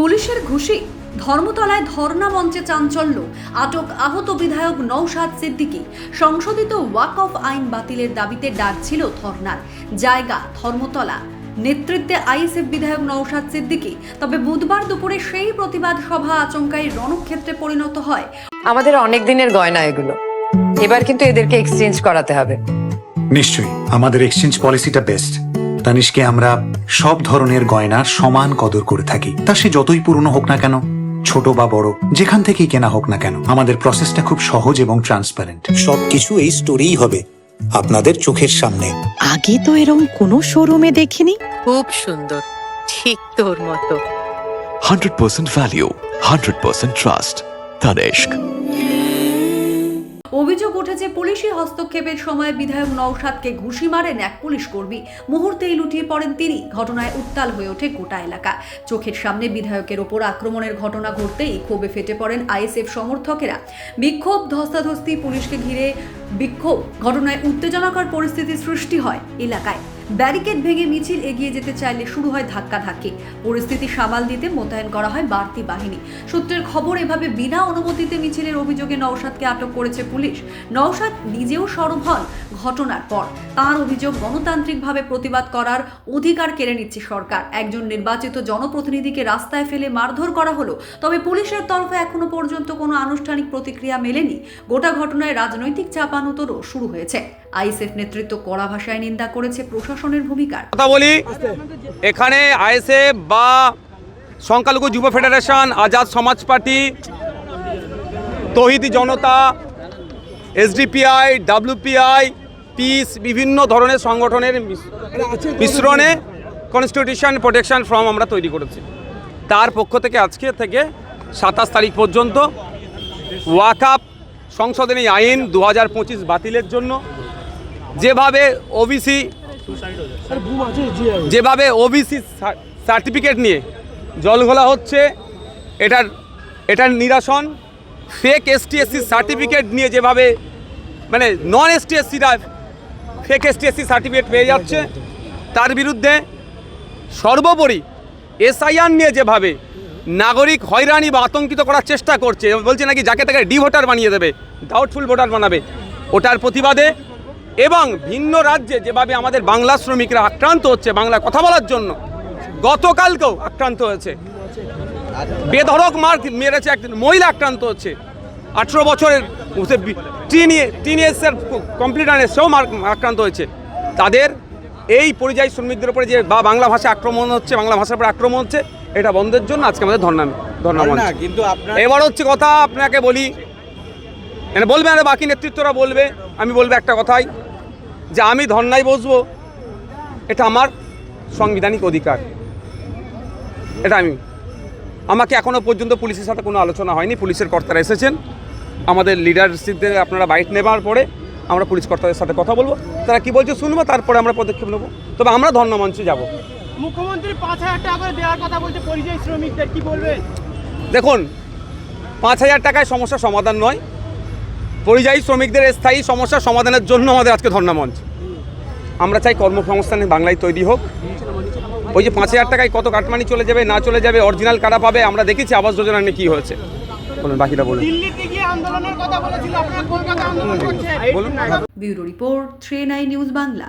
পুলিশের ঘুষি ধর্মতলায় ধর্ণা মঞ্চে চাঞ্চল্য আটক আহত বিধায়ক নৌশাদ সিদ্দিকী। সংশোধিত ওয়াক অফ আইন বাতিলের দাবিতে ডাক ছিল ধর্নার জায়গা ধর্মতলা। নেতৃত্বে আইএসএফ বিধায়ক নৌশাদ সিদ্দিকী। তবে বুধবার দুপুরে সেই প্রতিবাদ সভা আচমকাই রণক্ষেত্রে পরিণত হয়। আমাদের অনেক দিনের গয়না এগুলো। এবার কিন্তু এদেরকে এক্সচেঞ্জ করাতে হবে। নিশ্চয়ই আমাদের এক্সচেঞ্জ পলিসিটা বেস্ট তানিশকে আমরা সব ধরনের গয়নার সমান কদর করে থাকি তা সে যতই পুরনো হোক না কেন ছোট বা বড় যেখান থেকেই কেনা হোক না কেন আমাদের প্রসেসটা খুব সহজ এবং ট্রান্সপারেন্ট সবকিছু এই স্টোরেই হবে আপনাদের চোখের সামনে আগে তো এরম কোনো শোরুমে দেখিনি খুব সুন্দর ঠিক তোর মতো 100% value, 100% trust. Tanishq. অভিযোগ উঠেছে, পুলিশি হস্তক্ষেপের সময় বিধায়ক নওশাদকে ঘুষি মারেন এক পুলিশ কর্মী। মুহূর্তেই লুটিয়ে পড়েন তিনি, ঘটনায় উত্তাল হয়ে ওঠে গোটা এলাকা। চোখের সামনে বিধায়কের ওপর আক্রমণের ঘটনা ঘটতেই ক্ষোভে ফেটে পড়েন আইএসএফ সমর্থকেরা। বিক্ষোভ, ধস্তাধস্তি, পুলিশকে ঘিরে বিক্ষোভ। ঘটনায় উত্তেজনাকর পরিস্থিতি সৃষ্টি হয় এলাকায়। ব্যারিকেড ভেঙে মিছিল এগিয়ে যেতে চাইলে শুরু হয় ধাক্কাধাক্কি। পরিস্থিতি সামাল দিতে মোতায়েন করা হয় বাড়তি বাহিনী। সূত্রের খবর, এভাবে বিনা অনুমতিতে মিছিলের অভিযোগে নওশাদকে আটক করেছে পুলিশ। নওশাদ নিজেও সরব হন ঘটনার পর। তার অভিযোগ গণতান্ত্রিকভাবে প্রতিবাদ করার অধিকার কেড়ে নিচ্ছে সরকার। একজন নির্বাচিত জনপ্রতিনিধিকে রাস্তায় ফেলে মারধর করা হলো। তবে পুলিশের তরফে এখনও পর্যন্ত কোনো আনুষ্ঠানিক প্রতিক্রিয়া মেলেনি। গোটা ঘটনায় রাজনৈতিক চাপানুতরও শুরু হয়েছে। আইএসএফ নেতৃত্ব কড়া ভাষায় নিন্দা করেছে প্রশাসনের ভূমিকার। কথা বলি, এখানে আইএসএফ বা সংখ্যালঘু যুব federation, Azad Samaj party, Tawhidi Janata, SDPI, WPI, peace, বিভিন্ন ধরনের সংগঠনের মিশ্রণে কনস্টিটিউশন প্রোটেকশন ফর্ম আমরা তৈরি করেছি। তার পক্ষ থেকে আজকে থেকে সাতাশ তারিখ পর্যন্ত ওয়াকাপ সংশোধনী আইন দু হাজার পঁচিশ বাতিলের জন্য যেভাবে ওবিসি যেভাবে ওবিসি সার্টিফিকেট নিয়ে জলঘোলা হচ্ছে, এটার এটার নিরাসন ফেক এসটি এসসি সার্টিফিকেট নিয়ে যেভাবে মানে নন এসটি এসসিরা ফেক এসটি এসসি সার্টিফিকেট পেয়ে যাচ্ছে, তার বিরুদ্ধে সর্বোপরি এসআইআর নিয়ে যেভাবে নাগরিক হয়রানি বা আতঙ্কিত করার চেষ্টা করছে, বলছে নাকি যাকে তাকে ডি ভোটার বানিয়ে দেবে ডাউটফুল ভোটার বানাবে, ওটার প্রতিবাদে এবং ভিন্ন রাজ্যে যেভাবে আমাদের বাংলা শ্রমিকরা আক্রান্ত হচ্ছে বাংলা কথা বলার জন্য গতকালকেও আক্রান্ত হয়েছে। বেধড়ক মার মেরেছে একজন মহিলা আক্রান্ত হচ্ছে। আঠেরো বছরের টিন টিন এসের কমপ্লিট আনে সেও মার আক্রান্ত হয়েছে। তাদের এই পরিযায়ী শ্রমিকদের উপরে যে বা বাংলা ভাষা আক্রমণ হচ্ছে বাংলা ভাষার উপরে আক্রমণ হচ্ছে এটা বন্ধের জন্য আজকে আমাদের ধর্ণা ধর্ণা কিন্তু এবার হচ্ছে কথা আপনাকে বলি মানে বলবে আর বাকি নেতৃত্বরা বলবে। আমি বলব একটা কথাই যে আমি ধর্নায় বসবো এটা আমার সাংবিধানিক অধিকার। এটা আমি। আমাকে এখনও পর্যন্ত পুলিশের সাথে কোনো আলোচনা হয়নি। পুলিশের কর্তারা এসেছেন। আমাদের লিডারশিপদের আপনারা বাইট নেবার পরে আমরা পুলিশ কর্তাদের সাথে কথা বলব। তারা কি বলছে শুনব তারপরে আমরা পদক্ষেপ নেব। তবে আমরা ধর্ণা মঞ্চে যাব। মুখ্যমন্ত্রী পাঁচ হাজার টাকা করে দেওয়ার কথা বলছে পরিযায়ী শ্রমিকদের কি বলবেন? দেখুন পাঁচ হাজার টাকায় সমস্যার সমাধান নয়। পরিযায়ী শ্রমিকদের স্থায়ী সমস্যা সমাধানের জন্য আমাদের আজকে ধর্ণামঞ্চ। আমরা চাই কর্মসংস্থানের বাংলায় তৈরি হোক। ওই যে পাঁচ হাজার টাকায় কত কাটমানি চলে যাবে না চলে যাবে অরিজিনাল কারা পাবে আমরা দেখেছি আবাস যোজনা নিয়ে কী হয়েছে। বলুন বাকিটা বলুন। দিল্লিতে গিয়ে আন্দোলনের কথা বলেছিল আপনারা কলকাতা আন্দোলন করছে বলুন। Bureau report three nine news Bangla.